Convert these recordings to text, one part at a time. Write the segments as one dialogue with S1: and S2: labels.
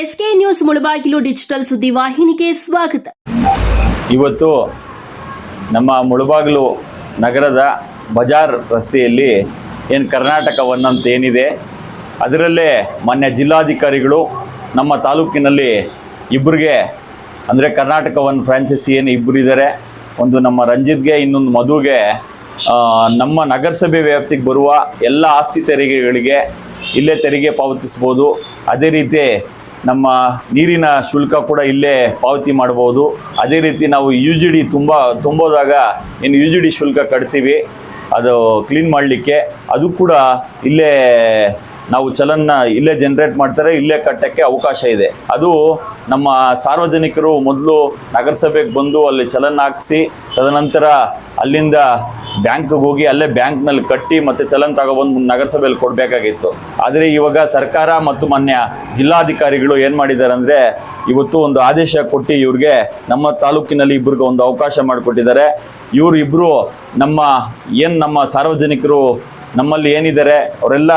S1: SK news Mulbagal digital ಸುದ್ದಿ ವಾಹಿನಿಗೆ ಸ್ವಾಗತ.
S2: ಇವತ್ತು ನಮ್ಮ ಮುಳಬಾಗಿಲು ನಗರದ ಬಜಾರ್ ರಸ್ತೆಯಲ್ಲಿ ಏನು ಕರ್ನಾಟಕ ಒನ್ ಅಂತ ಏನಿದೆ, ಅದರಲ್ಲೇ ಮಾನ್ಯ ಜಿಲ್ಲಾಧಿಕಾರಿಗಳು ನಮ್ಮ ತಾಲೂಕಿನಲ್ಲಿ ಇಬ್ಬರಿಗೆ ಅಂದರೆ ಕರ್ನಾಟಕ ಒನ್ ಫ್ರಾಂಚೈಸಿ ಏನು ಇಬ್ಬರು ಇದ್ದಾರೆ ಒಂದು ನಮ್ಮ ರಂಜಿತ್ಗೆ, ಇನ್ನೊಂದು ಮಧುಗೆ ನಮ್ಮ ನಗರಸಭೆ ವ್ಯಾಪ್ತಿಗೆ ಬರುವ ಎಲ್ಲ ಆಸ್ತಿ ತೆರಿಗೆಗಳಿಗೆ ಇಲ್ಲೇ ತೆರಿಗೆ ಪಾವತಿಸ್ಬೋದು ಅದೇ ರೀತಿ ನಮ್ಮ ನೀರಿನ ಶುಲ್ಕ ಕೂಡ ಇಲ್ಲೇ ಪಾವತಿ ಮಾಡ್ಬೋದು. ಅದೇ ರೀತಿ ನಾವು ಯು ಜಿ ಡಿ ತುಂಬ ತುಂಬೋದಾಗ ಏನು ಯು ಜಿ ಡಿ ಶುಲ್ಕ ಕಟ್ತೀವಿ. ಅದು ಕ್ಲೀನ್ ಮಾಡಲಿಕ್ಕೆ. ಅದು ಕೂಡ ಇಲ್ಲೇ ನಾವು ಚಲನ್ನ ಇಲ್ಲೇ ಜನರೇಟ್ ಮಾಡ್ತಾರೆ, ಇಲ್ಲೇ ಕಟ್ಟಕ್ಕೆ ಅವಕಾಶ ಇದೆ. ಅದು ನಮ್ಮ ಸಾರ್ವಜನಿಕರು ಮೊದಲು ನಗರಸಭೆಗೆ ಬಂದು ಅಲ್ಲಿ ಚಲನ್ ಹಾಕಿಸಿ, ತದನಂತರ ಅಲ್ಲಿಂದ ಬ್ಯಾಂಕ್ಗೆ ಹೋಗಿ ಅಲ್ಲೇ ಬ್ಯಾಂಕ್ನಲ್ಲಿ ಕಟ್ಟಿ ಮತ್ತೆ ಚಲನ್ ತಗೊಬಂದು ನಗರಸಭೆಯಲ್ಲಿ ಕೊಡಬೇಕಾಗಿತ್ತು. ಆದರೆ ಇವಾಗ ಸರ್ಕಾರ ಮತ್ತು ಮಾನ್ಯ ಜಿಲ್ಲಾಧಿಕಾರಿಗಳು ಏನು ಮಾಡಿದ್ದಾರೆ ಅಂದರೆ ಇವತ್ತು ಒಂದು ಆದೇಶ ಕೊಟ್ಟು ಇವ್ರಿಗೆ ನಮ್ಮ ತಾಲೂಕಿನಲ್ಲಿ ಇಬ್ಬರಿಗೆ ಒಂದು ಅವಕಾಶ ಮಾಡಿಕೊಟ್ಟಿದ್ದಾರೆ. ಇವರು ನಮ್ಮ, ಏನು ನಮ್ಮ ಸಾರ್ವಜನಿಕರು ನಮ್ಮಲ್ಲಿ ಏನಿದ್ದಾರೆ, ಅವರೆಲ್ಲ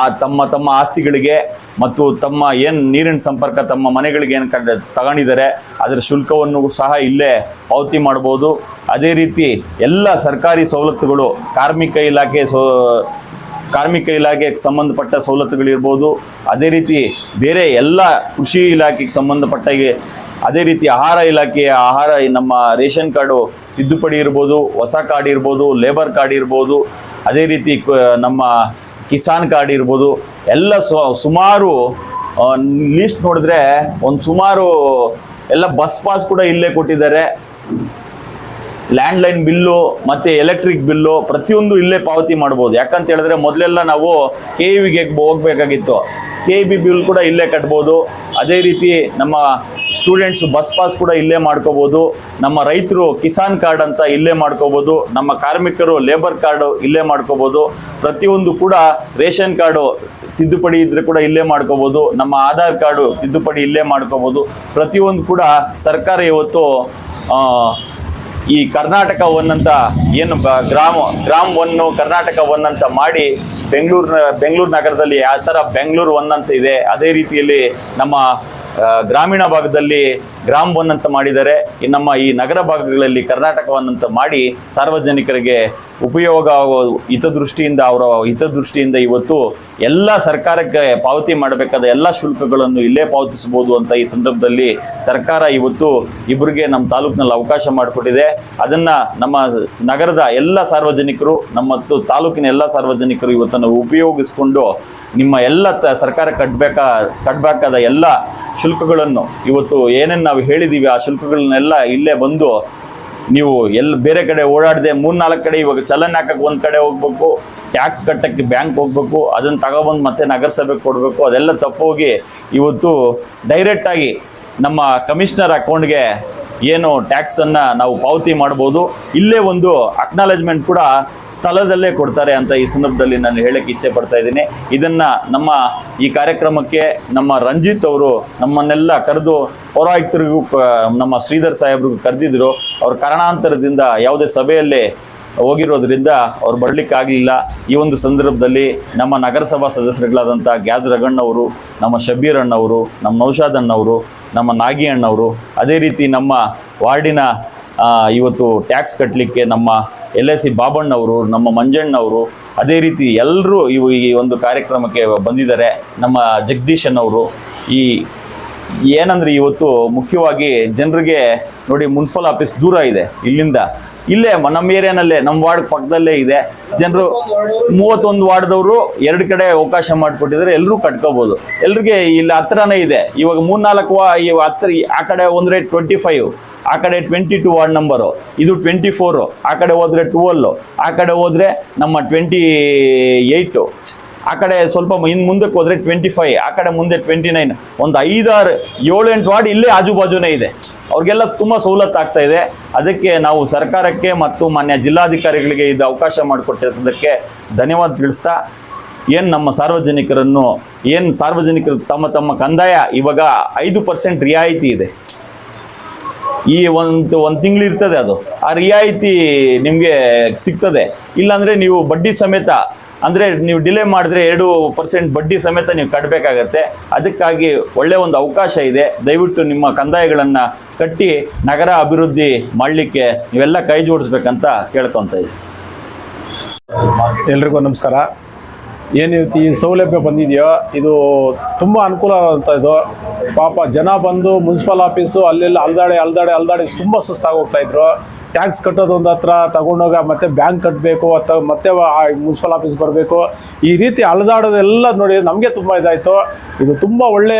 S2: ಆ ತಮ್ಮ ತಮ್ಮ ಆಸ್ತಿಗಳಿಗೆ ಮತ್ತು ತಮ್ಮ ಏನು ನೀರಿನ ಸಂಪರ್ಕ, ತಮ್ಮ ಮನೆಗಳಿಗೆ ಏನು ಕಂಡ ತಗೊಂಡಿದ್ದಾರೆ, ಅದರ ಶುಲ್ಕವನ್ನು ಸಹ ಇಲ್ಲೇ ಪಾವತಿ ಮಾಡ್ಬೋದು ಅದೇ ರೀತಿ ಎಲ್ಲ ಸರ್ಕಾರಿ ಸವಲತ್ತುಗಳು ಕಾರ್ಮಿಕ ಇಲಾಖೆ ಸೋ, ಕಾರ್ಮಿಕ ಇಲಾಖೆಗೆ ಸಂಬಂಧಪಟ್ಟ ಸವಲತ್ತುಗಳಿರ್ಬೋದು ಅದೇ ರೀತಿ ಬೇರೆ ಎಲ್ಲ ಕೃಷಿ ಇಲಾಖೆಗೆ ಸಂಬಂಧಪಟ್ಟ ಅದೇ ರೀತಿ ಆಹಾರ ಇಲಾಖೆಯ ಆಹಾರ, ನಮ್ಮ ರೇಷನ್ ಕಾರ್ಡು ತಿದ್ದುಪಡಿ ಇರ್ಬೋದು, ಹೊಸ ಕಾರ್ಡ್ ಇರ್ಬೋದು, ಲೇಬರ್ ಕಾರ್ಡ್ ಇರ್ಬೋದು. ಅದೇ ರೀತಿ ನಮ್ಮ ಕಿಸಾನ್ ಕಾರ್ಡ್ ಇರ್ಬೋದು, ಎಲ್ಲ ಸುಮಾರು ಲೀಸ್ಟ್ ನೋಡಿದ್ರೆ ಒಂದು ಸುಮಾರು, ಎಲ್ಲ ಬಸ್ ಪಾಸ್ ಕೂಡ ಇಲ್ಲೇ ಕೊಟ್ಟಿದ್ದಾರೆ. ಲ್ಯಾಂಡ್ಲೈನ್ ಬಿಲ್ಲು ಮತ್ತು ಎಲೆಕ್ಟ್ರಿಕ್ ಬಿಲ್ಲು ಪ್ರತಿಯೊಂದು ಇಲ್ಲೇ ಪಾವತಿ ಮಾಡ್ಬೋದು. ಯಾಕಂತ ಹೇಳಿದ್ರೆ ಮೊದಲೆಲ್ಲ ನಾವು ಕೆ ವಿಗೆ ಹೋಗ್ಬೇಕಾಗಿತ್ತು. ಕೆ ಬಿ ಬಿಲ್ ಕೂಡ ಇಲ್ಲೇ ಕಟ್ಬೋದು. ಅದೇ ರೀತಿ ನಮ್ಮ ಸ್ಟೂಡೆಂಟ್ಸ್ ಬಸ್ ಪಾಸ್ ಕೂಡ ಇಲ್ಲೇ ಮಾಡ್ಕೋಬೋದು. ನಮ್ಮ ರೈತರು ಕಿಸಾನ್ ಕಾರ್ಡ್ ಅಂತ ಇಲ್ಲೇ ಮಾಡ್ಕೋಬೋದು. ನಮ್ಮ ಕಾರ್ಮಿಕರು ಲೇಬರ್ ಕಾರ್ಡು ಇಲ್ಲೇ ಮಾಡ್ಕೋಬೋದು. ಪ್ರತಿಯೊಂದು ಕೂಡ ರೇಷನ್ ಕಾರ್ಡು ತಿದ್ದುಪಡಿ ಇದ್ರೆ ಕೂಡ ಇಲ್ಲೇ ಮಾಡ್ಕೋಬೋದು. ನಮ್ಮ ಆಧಾರ್ ಕಾರ್ಡು ತಿದ್ದುಪಡಿ ಇಲ್ಲೇ ಮಾಡ್ಕೋಬೋದು. ಪ್ರತಿಯೊಂದು ಕೂಡ ಸರ್ಕಾರ ಇವತ್ತು ಈ ಕರ್ನಾಟಕ ಒನ್ ಅಂತ ಏನು ಗ್ರಾಮ ಗ್ರಾಮ್ ಒನ್ನು ಕರ್ನಾಟಕ ಒನ್ ಅಂತ ಮಾಡಿ ಬೆಂಗಳೂರಿನ, ಬೆಂಗಳೂರು ನಗರದಲ್ಲಿ ಯಾವ ಥರ ಬೆಂಗಳೂರು ಒನ್ ಅಂತ ಇದೆ, ಅದೇ ರೀತಿಯಲ್ಲಿ ನಮ್ಮ ಗ್ರಾಮೀಣ ಭಾಗದಲ್ಲಿ ಗ್ರಾಮ್ ಒನ್ ಅಂತ ಮಾಡಿದ್ದಾರೆ. ಈ ನಮ್ಮ ಈ ನಗರ ಭಾಗಗಳಲ್ಲಿ ಕರ್ನಾಟಕ ಒನ್ ಅಂತ ಮಾಡಿ ಸಾರ್ವಜನಿಕರಿಗೆ ಉಪಯೋಗ ಹಿತದೃಷ್ಟಿಯಿಂದ ಅವರ ಹಿತದೃಷ್ಟಿಯಿಂದ ಇವತ್ತು ಎಲ್ಲ ಸರ್ಕಾರಕ್ಕೆ ಪಾವತಿ ಮಾಡಬೇಕಾದ ಎಲ್ಲ ಶುಲ್ಕಗಳನ್ನು ಇಲ್ಲೇ ಪಾವತಿಸಬಹುದು ಅಂತ ಈ ಸಂದರ್ಭದಲ್ಲಿ ಸರ್ಕಾರ ಇವತ್ತು ಇಬ್ಬರಿಗೆ ನಮ್ಮ ತಾಲೂಕಿನಲ್ಲಿ ಅವಕಾಶ ಮಾಡಿಕೊಟ್ಟಿದೆ. ಅದನ್ನು ನಮ್ಮ ನಗರದ ಎಲ್ಲ ಸಾರ್ವಜನಿಕರು, ನಮ್ಮ ತಾಲೂಕಿನ ಎಲ್ಲ ಸಾರ್ವಜನಿಕರು ಇವತ್ತನ್ನು ಉಪಯೋಗಿಸ್ಕೊಂಡು ನಿಮ್ಮ ಎಲ್ಲ ತ ಸರ್ಕಾರ ಕಟ್ಟಬೇಕಾ ಕಟ್ಟಬೇಕಾದ ಎಲ್ಲ ಶುಲ್ಕಗಳನ್ನು ಇವತ್ತು ಏನೇನು ನಾವು ಹೇಳಿದ್ದೀವಿ ಆ ಶುಲ್ಕಗಳನ್ನೆಲ್ಲ ಇಲ್ಲೇ ಬಂದು ನೀವು ಎಲ್ಲಿ ಬೇರೆ ಕಡೆ ಓಡಾಡದೆ ಮೂರ್ನಾಲ್ಕು ಕಡೆ ಇವಾಗ ಚಲನ್ ಹಾಕಕ್ಕೆ ಒಂದು ಕಡೆ ಹೋಗ್ಬೇಕು ಟ್ಯಾಕ್ಸ್ ಕಟ್ಟಕ್ಕೆ ಬ್ಯಾಂಕ್ ಹೋಗ್ಬೇಕು ಅದನ್ನು ತಗೊಬಂದು ಮತ್ತೆ ನಗರಸಭೆಗೆ ಕೊಡಬೇಕು, ಅದೆಲ್ಲ ತಪ್ಪೋಗಿ ಇವತ್ತು ಡೈರೆಕ್ಟಾಗಿ ನಮ್ಮ ಕಮಿಷನರ್ ಅಕೌಂಟ್ಗೆ ಏನು ಟ್ಯಾಕ್ಸನ್ನು ನಾವು ಪಾವತಿ ಮಾಡ್ಬೋದು. ಇಲ್ಲೇ ಒಂದು ಅಕ್ನಾಲೇಜ್ಮೆಂಟ್ ಕೂಡ ಸ್ಥಳದಲ್ಲೇ ಕೊಡ್ತಾರೆ ಅಂತ ಈ ಸಂದರ್ಭದಲ್ಲಿ ನಾನು ಹೇಳಕ್ಕೆ ಇಚ್ಛೆ ಪಡ್ತಾ ಇದ್ದೀನಿ. ಇದನ್ನು ನಮ್ಮ ಈ ಕಾರ್ಯಕ್ರಮಕ್ಕೆ ನಮ್ಮ ರಂಜಿತ್ ಅವರು ನಮ್ಮನ್ನೆಲ್ಲ ಕರೆದು ಪೌರಾಯುಕ್ತರಿಗೂ ನಮ್ಮ ಶ್ರೀಧರ್ ಸಾಹೇಬ್ರಿಗೂ ಕರೆದಿದ್ರು. ಅವ್ರ ಕಾರಣಾಂತರದಿಂದ ಯಾವುದೇ ಸಭೆಯಲ್ಲೇ ಹೋಗಿರೋದ್ರಿಂದ ಅವ್ರು ಬರಲಿಕ್ಕಾಗಲಿಲ್ಲ. ಈ ಒಂದು ಸಂದರ್ಭದಲ್ಲಿ ನಮ್ಮ ನಗರಸಭಾ ಸದಸ್ಯರುಗಳಾದಂಥ ಗ್ಯಾಸ್ ರಗಣ್ಣವರು, ನಮ್ಮ ಶಬೀರ್ ಅಣ್ಣವರು, ನಮ್ಮ ನೌಶಾದ್ ಅಣ್ಣವರು, ನಮ್ಮ ನಾಗಿ ಅಣ್ಣವರು, ಅದೇ ರೀತಿ ನಮ್ಮ ವಾರ್ಡಿನ ಇವತ್ತು ಟ್ಯಾಕ್ಸ್ ಕಟ್ಟಲಿಕ್ಕೆ ನಮ್ಮ ಎಲ್ ಎಸ್ ಸಿ ಬಾಬಣ್ಣವರು, ನಮ್ಮ ಮಂಜಣ್ಣವರು, ಅದೇ ರೀತಿ ಎಲ್ಲರೂ ಇವು ಈ ಒಂದು ಕಾರ್ಯಕ್ರಮಕ್ಕೆ ಬಂದಿದ್ದಾರೆ. ನಮ್ಮ ಜಗದೀಶ್ ಅನ್ನವರು ಈ, ಏನಂದರೆ ಇವತ್ತು ಮುಖ್ಯವಾಗಿ ಜನರಿಗೆ ನೋಡಿ ಮುನ್ಸಿಪಲ್ ಆಫೀಸ್ ದೂರ ಇದೆ ಇಲ್ಲಿಂದ. ಇಲ್ಲೇ ನಮ್ಮ ಏರಿಯಾನಲ್ಲೇ, ನಮ್ಮ ವಾರ್ಡ್ ಪಕ್ಕದಲ್ಲೇ ಇದೆ. ಜನರು ಮೂವತ್ತೊಂದು ವಾರ್ಡ್ದವರು ಎರಡು ಕಡೆ ಅವಕಾಶ ಮಾಡಿಕೊಟ್ಟಿದ್ದಾರೆ ಎಲ್ಲರೂ ಕಟ್ಕೋಬೋದು. ಎಲ್ರಿಗೆ ಇಲ್ಲಿ ಹತ್ರನೇ ಇದೆ. ಇವಾಗ ಮೂರ್ನಾಲ್ಕು ವಾ ಹತ್ರ ಆ ಕಡೆ ಒಂದ್ರೆ ಟ್ವೆಂಟಿ ಫೈವ್ ಆ ಕಡೆ ಟ್ವೆಂಟಿ ಟು ವಾರ್ಡ್ ನಂಬರು ಇದು ಟ್ವೆಂಟಿ ಫೋರು ಆ ಕಡೆ ಹೋದ್ರೆ ಟುವೆಲ್ಲು ಆ ಕಡೆ ಹೋದ್ರೆ ನಮ್ಮ ಟ್ವೆಂಟಿ ಏಯ್ಟು ಆ ಕಡೆ ಸ್ವಲ್ಪ ಇನ್ನು ಮುಂದಕ್ಕೆ ಹೋದ್ರೆ ಟ್ವೆಂಟಿ ಫೈವ್ ಆ ಕಡೆ ಮುಂದೆ ಟ್ವೆಂಟಿ ನೈನ್ ಒಂದು ಐದಾರು ಏಳು ಎಂಟು ವಾರ್ಡ್ ಇಲ್ಲೇ ಆಜು ಬಾಜುನೇ ಇದೆ. ಅವ್ರಿಗೆಲ್ಲ ತುಂಬ ಸವಲತ್ತು ಆಗ್ತಾ ಇದೆ. ಅದಕ್ಕೆ ನಾವು ಸರ್ಕಾರಕ್ಕೆ ಮತ್ತು ಮಾನ್ಯ ಜಿಲ್ಲಾಧಿಕಾರಿಗಳಿಗೆ ಇದು ಅವಕಾಶ ಮಾಡಿಕೊಟ್ಟಿರೋದಕ್ಕೆ ಧನ್ಯವಾದ ತಿಳಿಸ್ತಾ, ಏನು ನಮ್ಮ ಸಾರ್ವಜನಿಕರನ್ನು, ಏನು ಸಾರ್ವಜನಿಕರು ತಮ್ಮ ತಮ್ಮ ಕಂದಾಯ, ಇವಾಗ ಐದು ಪರ್ಸೆಂಟ್ ರಿಯಾಯಿತಿ ಇದೆ. ಈ ಒಂದು ಒಂದು ತಿಂಗಳು ಇರ್ತದೆ ಅದು. ಆ ರಿಯಾಯಿತಿ ನಿಮಗೆ ಸಿಗ್ತದೆ. ಇಲ್ಲಾಂದರೆ ನೀವು ಬಡ್ಡಿ ಸಮೇತ ಅಂದರೆ ನೀವು ಡಿಲೇ ಮಾಡಿದ್ರೆ ಎರಡು ಪರ್ಸೆಂಟ್ ಬಡ್ಡಿ ಸಮೇತ ನೀವು ಕಟ್ಟಬೇಕಾಗತ್ತೆ ಅದಕ್ಕಾಗಿ ಒಳ್ಳೆಯ ಒಂದು ಅವಕಾಶ ಇದೆ. ದಯವಿಟ್ಟು ನಿಮ್ಮ ಕಂದಾಯಗಳನ್ನು ಕಟ್ಟಿ ನಗರ ಅಭಿವೃದ್ಧಿ ಮಾಡಲಿಕ್ಕೆ ನೀವೆಲ್ಲ ಕೈ ಜೋಡಿಸ್ಬೇಕಂತ ಕೇಳ್ಕೊತ ಇದ್ದೀವಿ
S3: ಎಲ್ರಿಗೂ ನಮಸ್ಕಾರ. ಏನು ಈ ಸೌಲಭ್ಯ ಬಂದಿದೆಯೋ, ಇದು ತುಂಬ ಅನುಕೂಲ ಅಂತ ಪಾಪ ಜನ ಬಂದು ಮುನ್ಸಿಪಲ್ ಆಫೀಸು, ಅಲ್ಲೆಲ್ಲ ಅಲ್ದಾಡೆ ಅಲ್ದಾಡೆ, ಅಲ್ದಾಡಿ ತುಂಬ ಸುಸ್ತಾಗಿ ಹೋಗ್ತಾ ಇದ್ರು. ಟ್ಯಾಕ್ಸ್ ಕಟ್ಟೋದು ಒಂದು ಹತ್ರ, ತಗೊಂಡೋಗ ಮತ್ತೆ ಬ್ಯಾಂಕ್ ಕಟ್ಟಬೇಕು ಅಥವಾ ಮತ್ತೆ ಮುನ್ಸಿಪಲ್ ಆಫೀಸ್ ಬರಬೇಕು. ಈ ರೀತಿ ಅಲೆದಾಡೋದೆಲ್ಲ ನೋಡಿ ನಮಗೆ ತುಂಬ ಇದಾಯಿತು. ಇದು ತುಂಬ ಒಳ್ಳೆ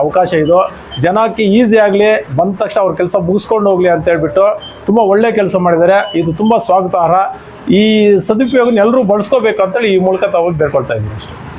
S3: ಅವಕಾಶ ಇದು. ಜನಕ್ಕೆ ಈಸಿ ಆಗಲಿ, ಬಂದ ತಕ್ಷಣ ಅವ್ರ ಕೆಲಸ ಮುಗಿಸ್ಕೊಂಡು ಹೋಗಲಿ ಅಂತ ಹೇಳ್ಬಿಟ್ಟು ತುಂಬ ಒಳ್ಳೆ ಕೆಲಸ ಮಾಡಿದ್ದಾರೆ. ಇದು ತುಂಬ ಸ್ವಾಗತಾರ್ಹ. ಈ ಸದುಪಯೋಗನ ಎಲ್ಲರೂ ಬಳಸ್ಕೋಬೇಕು ಅಂತೇಳಿ ಈ ಮೂಲಕ ತಾವು ಬೇಡ್ಕೊಳ್ತಾ ಇದ್ದೀನಿ ಅಷ್ಟೇ.